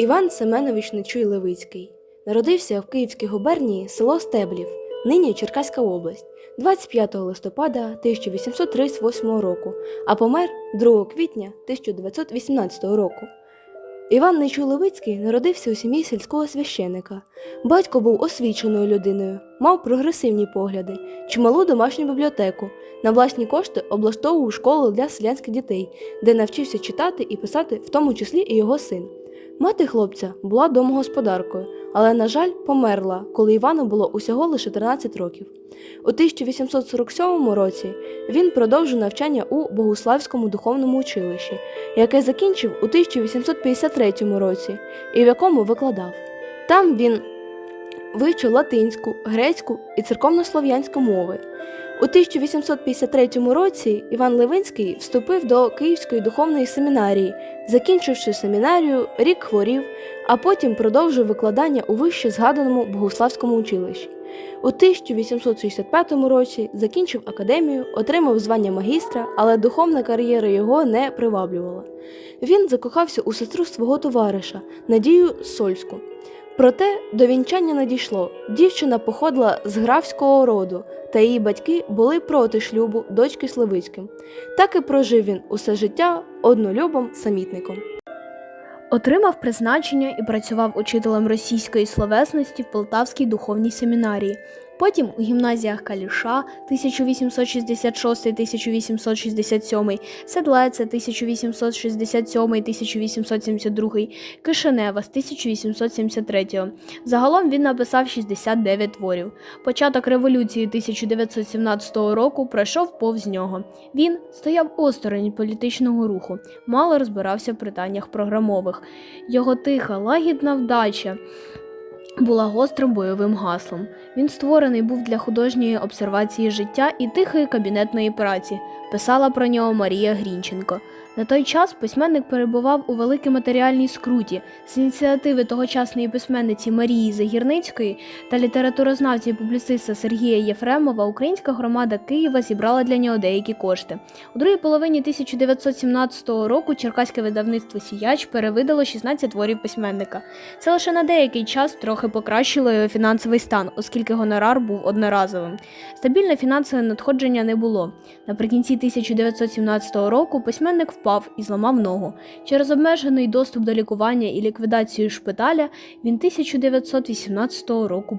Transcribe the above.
Іван Семенович Нечуй Левицький народився в Київській губернії село Стеблів, нині Черкаська область, 25 листопада 1838 року, а помер 2 квітня 1918 року. Іван Нечуй Левицький народився у сім'ї сільського священика. Батько був освіченою людиною, мав прогресивні погляди, чималу домашню бібліотеку. На власні кошти облаштовував школу для селянських дітей, де навчився читати і писати, в тому числі і його син. Мати хлопця була домогосподаркою, але, на жаль, померла, коли Івану було усього лише 13 років. У 1847 році він продовжив навчання у Богуславському духовному училищі, яке закінчив у 1853 році і в якому викладав. Там він вивчив латинську, грецьку і церковнослов'янську мови. У 1853 році Іван Левинський вступив до Київської духовної семінарії, закінчивши семінарію, рік хворів, а потім продовжив викладання у вище згаданому Богославському училищі. У 1865 році закінчив академію, отримав звання магістра, але духовна кар'єра його не приваблювала. Він закохався у сестру свого товариша Надію Сольську. Проте до вінчання не дійшло. Дівчина походила з графського роду, та її батьки були проти шлюбу дочки Славицьким. Так і прожив він усе життя однолюбом самітником. Отримав призначення і працював учителем російської словесності в Полтавській духовній семінарії. Потім у гімназіях Каліша 1866-1867, Седлеця 1867-1872, Кишинева з 1873. Загалом він написав 69 творів. Початок революції 1917 року пройшов повз нього. Він стояв осторонь політичного руху, мало розбирався в питаннях програмових. Його тиха, лагідна вдача була гострим бойовим гаслом. Він створений був для художньої обсервації життя і тихої кабінетної праці. Писала про нього Марія Грінченко. На той час письменник перебував у великій матеріальній скруті. З ініціативи тогочасної письменниці Марії Загірницької та літературознавця і публіциста Сергія Єфремова українська громада Києва зібрала для нього деякі кошти. У другій половині 1917 року черкаське видавництво Сіяч перевидало 16 творів письменника. Це лише на деякий час трохи покращило його фінансовий стан, оскільки гонорар був одноразовим. Стабільне фінансове надходження не було. Наприкінці 1917 року письменник впав і зламав ногу. Через обмежений доступ до лікування і ліквідацію шпиталя він 1918 року